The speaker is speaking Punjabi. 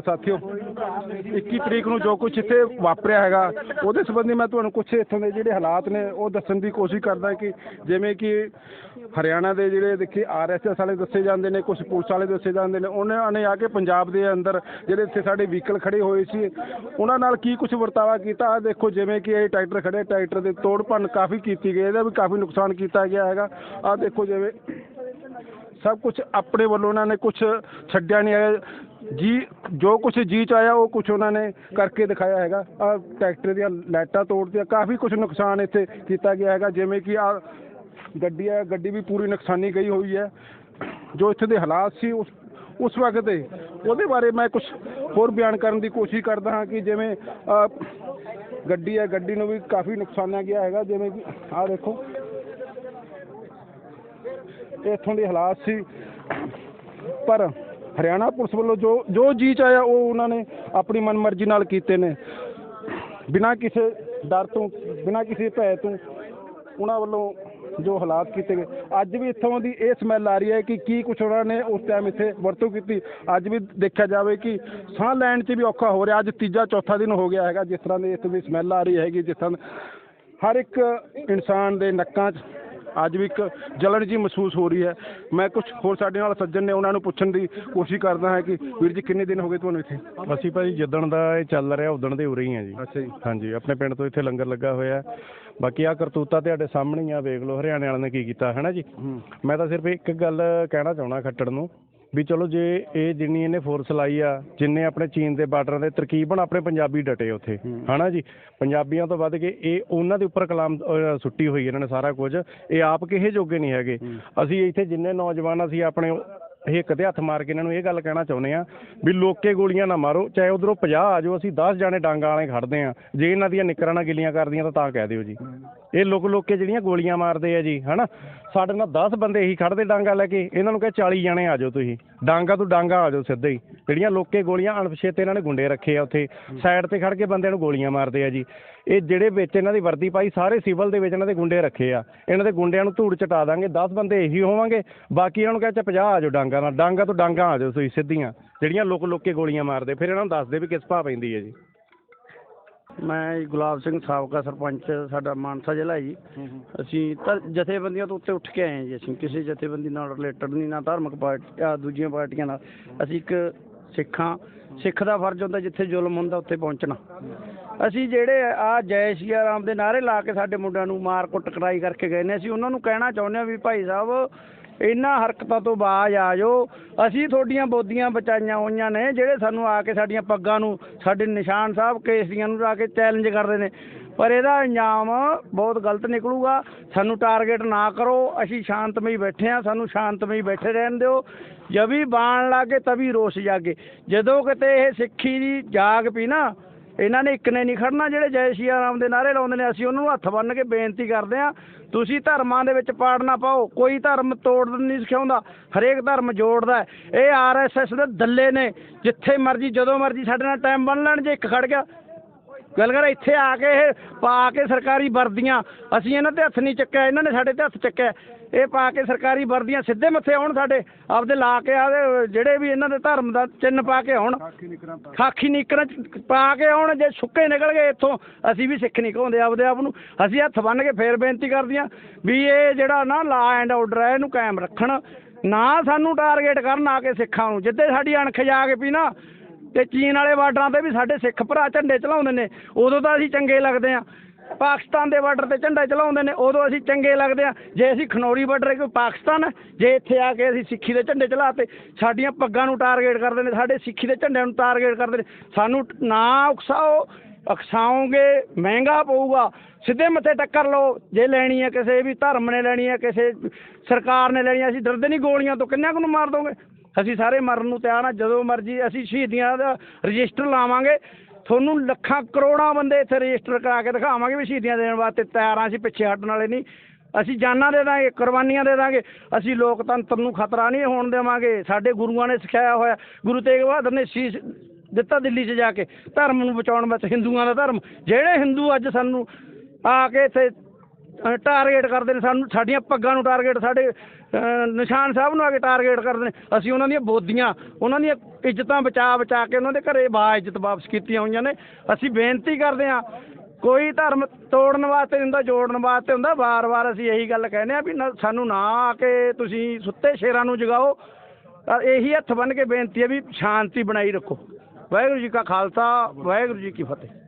ਸਾਥੀਓ 21 ਤਰੀਕ ਨੂੰ ਜੋ ਕੁਝ ਇੱਥੇ ਵਾਪਰਿਆ ਹੈਗਾ, ਉਹਦੇ ਸੰਬੰਧੀ ਮੈਂ ਤੁਹਾਨੂੰ ਕੁਝ ਇੱਥੋਂ ਦੇ ਜਿਹੜੇ ਹਾਲਾਤ ਨੇ, ਉਹ ਦੱਸਣ ਦੀ ਕੋਸ਼ਿਸ਼ ਕਰਦਾ ਕਿ ਜਿਵੇਂ ਕਿ ਹਰਿਆਣਾ ਦੇ ਜਿਹੜੇ ਦੇਖੀ ਆਰਐਸਐਸ ਵਾਲੇ ਦੱਸੇ ਜਾਂਦੇ ਨੇ ਕੁਝ ਪੁਲਿਸ ਵਾਲੇ ਦੱਸੇ ਜਾਂਦੇ ਨੇ, ਉਹਨਾਂ ਨੇ ਆ ਕੇ ਪੰਜਾਬ ਦੇ ਅੰਦਰ ਜਿਹੜੇ ਇੱਥੇ ਸਾਡੇ ਵਹੀਕਲ ਖੜੇ ਹੋਏ ਸੀ, ਉਹਨਾਂ ਨਾਲ ਕੀ ਕੁਝ ਵਰਤਾਵਾ ਕੀਤਾ? ਆ ਦੇਖੋ ਜਿਵੇਂ ਕਿ ਇਹ ਟਰੈਕਟਰ ਖੜੇ, ਟਰੈਕਟਰ ਦੇ ਤੋੜ ਭੰਨ ਕਾਫੀ ਕੀਤੀ ਗਈ, ਇਹਦਾ ਵੀ ਕਾਫੀ ਨੁਕਸਾਨ ਕੀਤਾ ਗਿਆ ਹੈਗਾ। ਆ ਦੇਖੋ ਜਿਵੇਂ ਸਭ ਕੁਝ ਆਪਣੇ ਵੱਲੋਂ ਉਹਨਾਂ ਨੇ ਕੁਝ ਛੱਡਿਆ ਨਹੀਂ ਹੈ ਜੀ, ਜੋ ਕੁਝ ਜੀ ਚ ਆਇਆ, ਉਹ ਕੁਝ ਉਹਨਾਂ ਨੇ ਕਰਕੇ ਦਿਖਾਇਆ ਹੈਗਾ। ਆ ਟਰੈਕਟਰ ਦੀਆਂ ਲਾਈਟਾਂ ਤੋੜਦੀਆਂ ਕਾਫੀ ਕੁਝ ਨੁਕਸਾਨ ਇੱਥੇ ਕੀਤਾ ਗਿਆ ਹੈਗਾ। ਜਿਵੇਂ ਕਿ ਆ ਗੱਡੀ ਹੈ ਗੱਡੀ ਵੀ ਪੂਰੀ ਨੁਕਸਾਨੀ ਗਈ ਹੋਈ ਹੈ। ਜੋ ਇੱਥੇ ਦੇ ਹਾਲਾਤ ਸੀ, ਉਸ ਉਸ ਵਕਤ ਦੇ, ਉਹਦੇ ਬਾਰੇ ਮੈਂ ਕੁਝ ਹੋਰ ਬਿਆਨ ਕਰਨ ਦੀ ਕੋਸ਼ਿਸ਼ ਕਰਦਾ ਹਾਂ ਕਿ ਜਿਵੇਂ ਗੱਡੀ ਹੈ ਗੱਡੀ ਨੂੰ ਵੀ ਕਾਫੀ ਨੁਕਸਾਨਿਆ ਗਿਆ ਹੈਗਾ। ਜਿਵੇਂ ਕਿ, ਆਹ ਦੇਖੋ ਇੱਥੋਂ ਦੇ ਹਾਲਾਤ ਸੀ। ਪਰ ਹਰਿਆਣਾ ਪੁਲਿਸ ਵੱਲੋਂ ਜੋ ਜੋ ਜੀ ਚਾਹਿਆ ਉਹ ਉਹਨਾਂ ਨੇ ਆਪਣੀ ਮਨਮਰਜ਼ੀ ਨਾਲ ਕੀਤੇ ਨੇ। ਬਿਨਾਂ ਕਿਸੇ ਡਰ ਤੋਂ, ਬਿਨਾਂ ਕਿਸੇ ਭੈ ਤੋਂ ਉਹਨਾਂ ਵੱਲੋਂ ਜੋ ਹਾਲਾਤ ਕੀਤੇ ਗਏ। ਅੱਜ ਵੀ ਇੱਥੋਂ ਦੀ ਇਹ ਸਮੈਲ ਆ ਰਹੀ ਹੈ ਕਿ ਕੀ ਕੁਛ ਉਹਨਾਂ ਨੇ ਉਸ ਟਾਈਮ ਇੱਥੇ ਵਰਤੋਂ ਕੀਤੀ। ਅੱਜ ਵੀ ਦੇਖਿਆ ਜਾਵੇ ਕਿ ਸਾਹ ਲੈਣ 'ਚ ਵੀ ਔਖਾ ਹੋ ਰਿਹਾ। ਅੱਜ ਤੀਜਾ, ਚੌਥਾ ਦਿਨ ਹੋ ਗਿਆ ਹੈਗਾ। ਜਿਸ ਤਰ੍ਹਾਂ ਦੀ ਇੱਥੇ ਦੀ ਸਮੈਲ ਆ ਰਹੀ ਹੈਗੀ, ਜਿਸ ਤਰ੍ਹਾਂ ਹਰ ਇੱਕ ਇਨਸਾਨ ਦੇ ਨੱਕਾਂ 'ਚ ਅੱਜ ਵੀ ਇੱਕ ਜਲਣ ਜੀ ਮਹਿਸੂਸ ਹੋ ਰਹੀ ਹੈ। ਮੈਂ ਕੁਝ ਹੋਰ ਸਾਡੇ ਨਾਲ ਸੱਜਣ ਨੇ ਉਹਨਾਂ ਨੂੰ ਪੁੱਛਣ ਦੀ ਕੋਸ਼ਿਸ਼ ਕਰਦਾ ਹਾਂ ਕਿ ਵੀਰ ਜੀ ਕਿੰਨੇ ਦਿਨ ਹੋ ਗਏ ਤੁਹਾਨੂੰ ਇੱਥੇ? ਅਸੀਂ ਭਾਜੀ ਜਿੱਦਣ ਦਾ ਇਹ ਚੱਲ ਰਿਹਾ ਉਦਣ ਦੇ ਉਰੇ ਹੀ ਆ ਜੀ। ਅੱਛਾ ਜੀ। ਹਾਂਜੀ ਆਪਣੇ ਪਿੰਡ ਤੋਂ ਇੱਥੇ ਲੰਗਰ ਲੱਗਾ ਹੋਇਆ। ਬਾਕੀ ਆ ਕਰਤੂਤਾ ਤੁਹਾਡੇ ਸਾਹਮਣੇ ਆ ਵੇਖ ਲਓ ਹਰਿਆਣੇ ਵਾਲਿਆਂ ਨੇ ਕੀ ਕੀਤਾ ਹੈ ਨਾ ਜੀ ਮੈਂ ਤਾਂ ਸਿਰਫ ਇੱਕ ਗੱਲ ਕਹਿਣਾ ਚਾਹੁੰਦਾ ਖੱਟੜ ਨੂੰ ਵੀ ਚਲੋ ਜੇ ਇਹ ਜਿੰਨੀ ਇਹਨੇ ਫੋਰਸ ਲਾਈ ਆ ਜਿੰਨੇ ਆਪਣੇ ਚੀਨ ਦੇ ਬਾਰਡਰਾਂ ਦੇ ਤਰਕੀਬਨ ਆਪਣੇ ਪੰਜਾਬੀ ਡਟੇ ਉੱਥੇ ਹਨਾ ਜੀ? ਪੰਜਾਬੀਆਂ ਤੋਂ ਵੱਧ ਕੇ ਇਹ ਉਹਨਾਂ ਦੇ ਉੱਪਰ ਕਲਾਮ ਅਹ, ਸੁੱਟੀ ਹੋਈ ਇਹਨਾਂ ਨੇ ਸਾਰਾ ਕੁਝ। ਇਹ ਆਪ ਕਿਹੇ ਜੋਗੇ ਨਹੀਂ ਹੈਗੇ। ਅਸੀਂ ਇੱਥੇ ਜਿੰਨੇ ਨੌਜਵਾਨ ਅਸੀਂ ਆਪਣੇ ਹਿੱਕ ਤੇ ਹੱਥ ਮਾਰ ਕੇ ਇਹਨਾਂ ਨੂੰ ਇਹ ਗੱਲ ਕਹਿਣਾ ਚਾਹੁੰਦੇ ਆ ਵੀ ਲੋਕੇ ਗੋਲੀਆਂ ਨਾ ਮਾਰੋ ਚਾਹੇ ਉਧਰੋਂ 50 ਆ ਜਾਓ ਅਸੀਂ 10 ਜਾਣੇ ਡਾਂਗਾਂ ਵਾਲੇ ਖੜਦੇ ਆ ਜੇ ਇਹਨਾਂ ਦੀਆਂ ਨਿਕਰਾਂ ਨਾਲ ਗਿੱਲੀਆਂ ਕਰਦੀਆਂ ਤਾਂ ਤਾਂ ਕਹਿ ਦਿਓ ਜੀ। ਇਹ ਲੋਕ ਲੋਕੇ ਜਿਹੜੀਆਂ ਗੋਲੀਆਂ ਮਾਰਦੇ ਆ ਜੀ ਹਨਾ? ਸਾਡੇ ਨਾਲ 10 ਬੰਦੇ ਹੀ ਖੜਦੇ ਡਾਂਗਾ ਲੈ ਕੇ ਇਹਨਾਂ ਨੂੰ ਕਹੇ 40 ਜਾਣੇ ਆ ਜਾਓ ਤੁਸੀਂ। ਡਾਂਗਾ ਤੋਂ ਡਾਂਗਾ ਆ ਜਾਓ ਸਿੱਧੇ ਹੀ। ਜਿਹੜੀਆਂ ਲੋਕੇ ਗੋਲੀਆਂ ਅਣਪਛੇਤੇ ਇਹਨਾਂ ਨੇ ਗੁੰਡੇ ਰੱਖੇ ਆ ਉੱਥੇ। ਸਾਈਡ ਤੇ ਖੜ ਕੇ ਬੰਦਿਆਂ ਨੂੰ ਗੋਲੀਆਂ ਮਾਰਦੇ ਆ ਜੀ। ਇਹ ਜਿਹੜੇ ਵਿੱਚ ਇਹਨਾਂ ਦੀ ਵਰਦੀ ਪਾਈ ਸਾਰੇ ਸਿਵਲ ਦੇ ਵਿੱਚ ਇਹਨਾਂ ਦੇ ਗੁੰਡੇ ਰੱਖੇ ਆ। ਇਹਨਾਂ ਦੇ ਗੁੰਡਿਆਂ ਨੂੰ ਧੂੜ ਚਟਾ ਦਾਂਗੇ 10 ਬੰਦੇ ਇਹੀ ਹੋਵਾਂਗੇ। ਬਾਕੀ ਇਹਨਾਂ ਨੂੰ ਕਹੇ ਚ 50 ਆ ਜਾਓ ਡਾਂਗਾ ਨਾਲ। ਡਾਂਗਾ ਤੋਂ ਡਾਂਗਾ ਆ ਜਾਓ ਤੁਸੀਂ ਸਿੱਧੀਆਂ। ਜਿਹੜੀਆਂ ਲੋਕ ਲੋਕੇ ਗੋਲੀਆਂ ਮਾਰਦੇ ਫਿਰ ਇਹਨਾਂ ਨੂੰ ਦੱਸਦੇ ਵੀ ਕਿਸ ਭਾਅ ਪੈਂਦੀ ਹੈ ਜੀ। ਮੈਂ ਜੀ ਗੁਲਾਬ ਸਿੰਘ ਸਾਬਕਾ ਸਰਪੰਚ ਸਾਡਾ ਮਾਨਸਾ ਜ਼ਿਲ੍ਹਾ ਹੈ ਜੀ ਅਸੀਂ ਤਾਂ ਜਥੇਬੰਦੀਆਂ ਤੋਂ ਉੱਤੇ ਉੱਠ ਕੇ ਆਏ ਹਾਂ ਜੀ ਅਸੀਂ ਕਿਸੇ ਜਥੇਬੰਦੀ ਨਾਲ ਰਿਲੇਟਡ ਨਹੀਂ ਨਾ ਧਾਰਮਿਕ ਪਾਰਟੀ ਆ ਦੂਜੀਆਂ ਪਾਰਟੀਆਂ ਨਾਲ। ਅਸੀਂ ਇੱਕ ਸਿੱਖਾਂ ਸਿੱਖ ਦਾ ਫਰਜ਼ ਹੁੰਦਾ ਜਿੱਥੇ ਜ਼ੁਲਮ ਹੁੰਦਾ ਉੱਥੇ ਪਹੁੰਚਣਾ। ਅਸੀਂ ਜਿਹੜੇ ਆ ਜੈ ਸ਼੍ਰੀ ਰਾਮ ਦੇ ਨਾਅਰੇ ਲਾ ਕੇ ਸਾਡੇ ਮੁੰਡਿਆਂ ਨੂੰ ਮਾਰ ਕੁੱਟ ਕਟਾਈ ਕਰਕੇ ਗਏ ਨੇ ਅਸੀਂ ਉਹਨਾਂ ਨੂੰ ਕਹਿਣਾ ਚਾਹੁੰਦੇ ਹਾਂ ਵੀ ਭਾਈ ਸਾਹਿਬ ਇਹਨਾਂ ਹਰਕਤਾਂ ਤੋਂ ਬਾਜ ਆ ਜਾਓ। ਅਸੀਂ ਤੁਹਾਡੀਆਂ ਬੋਦੀਆਂ ਬਚਾਈਆਂ ਹੋਈਆਂ ਨੇ, ਜਿਹੜੇ ਸਾਨੂੰ ਆ ਕੇ ਸਾਡੀਆਂ ਪੱਗਾਂ ਨੂੰ, ਸਾਡੇ ਨਿਸ਼ਾਨ ਸਾਹਿਬ ਕੇਸਰੀਆਂ ਨੂੰ ਆ ਕੇ ਚੈਲੰਜ ਕਰਦੇ ਨੇ। ਪਰ ਇਹਦਾ ਅੰਜਾਮ ਬਹੁਤ ਗਲਤ ਨਿਕਲੂਗਾ। ਸਾਨੂੰ ਟਾਰਗੇਟ ਨਾ ਕਰੋ। ਅਸੀਂ ਸ਼ਾਂਤਮਈ ਬੈਠੇ ਆ ਸਾਨੂੰ ਸ਼ਾਂਤਮਈ ਬੈਠੇ ਰਹਿਣ ਦਿਓ। ਜਬੀ ਬਾਣ ਲਾਗੇ ਤभी ਰੋਸ ਜਾਗੇ। ਜਦੋਂ ਕਿਤੇ ਇਹ ਸਿੱਖੀ ਦੀ ਜਾਗ ਪੀ ਨਾ ਇਹਨਾਂ ਨੇ ਇੱਕ ਨੇ ਨਹੀਂ ਖੜਨਾ, ਜਿਹੜੇ ਜੈ ਸ਼੍ਰੀ ਰਾਮ ਦੇ ਨਾਅਰੇ ਲਾਉਂਦੇ ਨੇ, ਅਸੀਂ ਉਹਨਾਂ ਨੂੰ ਹੱਥ ਬੰਨ੍ਹ ਕੇ ਬੇਨਤੀ ਕਰਦੇ ਹਾਂ, ਤੁਸੀਂ ਧਰਮਾਂ ਦੇ ਵਿੱਚ ਪਾੜ ਨਾ ਪਾਓ, ਕੋਈ ਧਰਮ ਤੋੜਨ ਨਹੀਂ ਸਿਖਾਉਂਦਾ, ਹਰੇਕ ਧਰਮ ਜੋੜਦਾ ਹੈ। ਇਹ ਆਰਐਸਐਸ ਦੇ ਦੱਲੇ ਨੇ, ਜਿੱਥੇ ਮਰਜ਼ੀ, ਜਦੋਂ ਮਰਜ਼ੀ ਸਾਡੇ ਨਾਲ ਟਾਈਮ ਬੰਨ ਲੈਣ, ਜੇ ਇੱਕ ਖੜ ਗਿਆ ਗੱਲ ਕਰ ਇੱਥੇ ਆ ਕੇ ਇਹ ਪਾ ਕੇ ਸਰਕਾਰੀ ਵਰਦੀਆਂ ਅਸੀਂ ਇਹਨਾਂ ਤੇ ਹੱਥ ਨਹੀਂ ਚੱਕਿਆ ਇਹਨਾਂ ਨੇ ਸਾਡੇ ਤੇ ਹੱਥ ਚੱਕਿਆ। ਇਹ ਪਾ ਕੇ ਸਰਕਾਰੀ ਵਰਦੀਆਂ ਸਿੱਧੇ ਮੱਥੇ ਆਉਣ ਸਾਡੇ ਆਪਦੇ ਲਾ ਕੇ ਆਦੇ ਜਿਹੜੇ ਵੀ ਇਹਨਾਂ ਦੇ ਧਰਮ ਦਾ ਚਿੰਨ ਪਾ ਕੇ ਆਉਣ। ਖਾਕੀ ਨਿਕਰਾਂ ਪਾ ਕੇ। ਆਉਣ ਜੇ ਸੁੱਕੇ ਨਿਕਲ ਗਏ ਇੱਥੋਂ ਅਸੀਂ ਵੀ ਸਿੱਖ ਨਹੀਂ ਕਹਾਉਂਦੇ ਆਪਦੇ ਆਪ ਨੂੰ। ਅਸੀਂ ਹੱਥ ਬੰਨ ਕੇ ਫੇਰ ਬੇਨਤੀ ਕਰਦੀਆਂ ਵੀ ਇਹ ਜਿਹੜਾ ਨਾ ਲਾ ਐਂਡ ਆਰਡਰ ਹੈ ਇਹਨੂੰ ਕਾਇਮ ਰੱਖਣ। ਨਾ ਸਾਨੂੰ ਟਾਰਗੇਟ ਕਰਨ ਆ ਕੇ ਸਿੱਖਾਂ ਨੂੰ। ਜਿੱਦੇ ਸਾਡੀ ਅਣਖ ਜਾ ਕੇ ਪਈ ਨਾ ਤੇ ਚੀਨ ਵਾਲੇ ਬਾਰਡਰਾਂ ਤੇ ਵੀ ਸਾਡੇ ਸਿੱਖ ਭਰਾ ਝੰਡੇ ਚਲਾਉਂਦੇ ਨੇ ਉਦੋਂ ਤਾਂ ਅਸੀਂ ਚੰਗੇ ਲੱਗਦੇ ਆ ਪਾਕਿਸਤਾਨ ਦੇ ਬਾਰਡਰ ਤੇ ਝੰਡਾ ਚਲਾਉਂਦੇ ਨੇ ਉਦੋਂ ਅਸੀਂ ਚੰਗੇ ਲੱਗਦੇ ਆ ਜੇ ਅਸੀਂ ਖਨੌਰੀ ਬਾਰਡਰ ਕੋਈ ਪਾਕਿਸਤਾਨ ਹੈ, ਜੇ ਇੱਥੇ ਆ ਕੇ ਅਸੀਂ ਸਿੱਖੀ ਦੇ ਝੰਡੇ ਚਲਾਤੇ ਸਾਡੀਆਂ ਪੱਗਾਂ ਨੂੰ ਟਾਰਗੇਟ ਕਰਦੇ ਨੇ ਸਾਡੇ ਸਿੱਖੀ ਦੇ ਝੰਡਿਆਂ ਨੂੰ ਟਾਰਗੇਟ ਕਰਦੇ ਨੇ। ਸਾਨੂੰ ਨਾ ਉਕਸਾਓ ਉਕਸਾਓਗੇ ਮਹਿੰਗਾ ਪਊਗਾ। ਸਿੱਧੇ ਮੱਥੇ ਟੱਕਰ ਲਓ ਜੇ ਲੈਣੀ ਹੈ ਕਿਸੇ ਵੀ ਧਰਮ ਨੇ ਲੈਣੀ ਹੈ ਕਿਸੇ ਸਰਕਾਰ ਨੇ ਲੈਣੀ ਹੈ ਅਸੀਂ ਡਰਦੇ ਨਹੀਂ ਗੋਲੀਆਂ ਤੋਂ ਕਿੰਨਿਆਂ ਕੁ ਨੂੰ ਮਾਰ ਦੋਗੇ? ਅਸੀਂ ਸਾਰੇ ਮਰਨ ਨੂੰ ਤਿਆਰ ਹਾਂ ਜਦੋਂ ਮਰਜ਼ੀ ਅਸੀਂ ਸ਼ਹੀਦੀਆਂ ਦਾ ਰਜਿਸਟਰ ਲਾਵਾਂਗੇ। ਤੁਹਾਨੂੰ ਲੱਖਾਂ ਕਰੋੜਾਂ ਬੰਦੇ ਇੱਥੇ ਰਜਿਸਟਰ ਕਰਾ ਕੇ ਦਿਖਾਵਾਂਗੇ ਵੀ ਸ਼ਹੀਦੀਆਂ ਦੇਣ ਵਾਸਤੇ ਤਿਆਰ ਹਾਂ ਅਸੀਂ ਪਿੱਛੇ ਹਟਣ ਵਾਲੇ ਨਹੀਂ। ਅਸੀਂ ਜਾਨਾਂ ਦੇ ਦਾਂਗੇ, ਕੁਰਬਾਨੀਆਂ ਦੇ ਦਾਂਗੇ। ਅਸੀਂ ਲੋਕਤੰਤਰ ਨੂੰ ਖਤਰਾ ਨਹੀਂ ਹੋਣ ਦੇਵਾਂਗੇ। ਸਾਡੇ ਗੁਰੂਆਂ ਨੇ ਸਿਖਾਇਆ ਹੋਇਆ, ਗੁਰੂ ਤੇਗ ਬਹਾਦਰ ਨੇ ਸ਼ੀਸ਼ ਦਿੱਤਾ ਦਿੱਲੀ 'ਚ ਜਾ ਕੇ। ਧਰਮ ਨੂੰ ਬਚਾਉਣ ਵਾਸਤੇ ਹਿੰਦੂਆਂ ਦਾ ਧਰਮ। ਜਿਹੜੇ ਹਿੰਦੂ ਅੱਜ ਸਾਨੂੰ ਆ ਕੇ ਇੱਥੇ ਟਾਰਗੇਟ ਕਰਦੇ ਨੇ ਸਾਨੂੰ, ਸਾਡੀਆਂ ਪੱਗਾਂ ਨੂੰ ਟਾਰਗੇਟ ਸਾਡੇ ਨਿਸ਼ਾਨ ਸਾਹਿਬ ਨੂੰ ਆ ਕੇ ਟਾਰਗੇਟ ਕਰਦੇ ਨੇ। ਅਸੀਂ ਉਹਨਾਂ ਦੀਆਂ ਬੋਦੀਆਂ, ਉਹਨਾਂ ਦੀਆਂ ਇੱਜ਼ਤਾਂ ਬਚਾ ਬਚਾ ਕੇ ਉਹਨਾਂ ਦੇ ਘਰੇ ਬਾ ਇੱਜ਼ਤ ਵਾਪਸ ਕੀਤੀਆਂ ਹੋਈਆਂ ਨੇ। ਅਸੀਂ ਬੇਨਤੀ ਕਰਦੇ ਹਾਂ, ਕੋਈ ਧਰਮ ਤੋੜਨ ਵਾਸਤੇ ਨਹੀਂ ਹੁੰਦਾ, ਜੋੜਨ ਵਾਸਤੇ ਹੁੰਦਾ। ਵਾਰ-ਵਾਰ ਅਸੀਂ ਇਹੀ ਗੱਲ ਕਹਿੰਦੇ ਆ ਵੀ ਨਾ- ਸਾਨੂੰ ਨਾ ਆ ਕੇ ਤੁਸੀਂ ਸੁੱਤੇ ਸ਼ੇਰਾਂ ਨੂੰ ਜਗਾਓ। ਇਹੀ ਹੱਥ ਬੰਨ ਕੇ ਬੇਨਤੀ ਹੈ ਵੀ ਸ਼ਾਂਤੀ ਬਣਾਈ ਰੱਖੋ। ਵਾਹਿਗੁਰੂ ਜੀ ਕਾ ਖਾਲਸਾ, ਵਾਹਿਗੁਰੂ ਜੀ ਕੀ ਫਤਿਹ।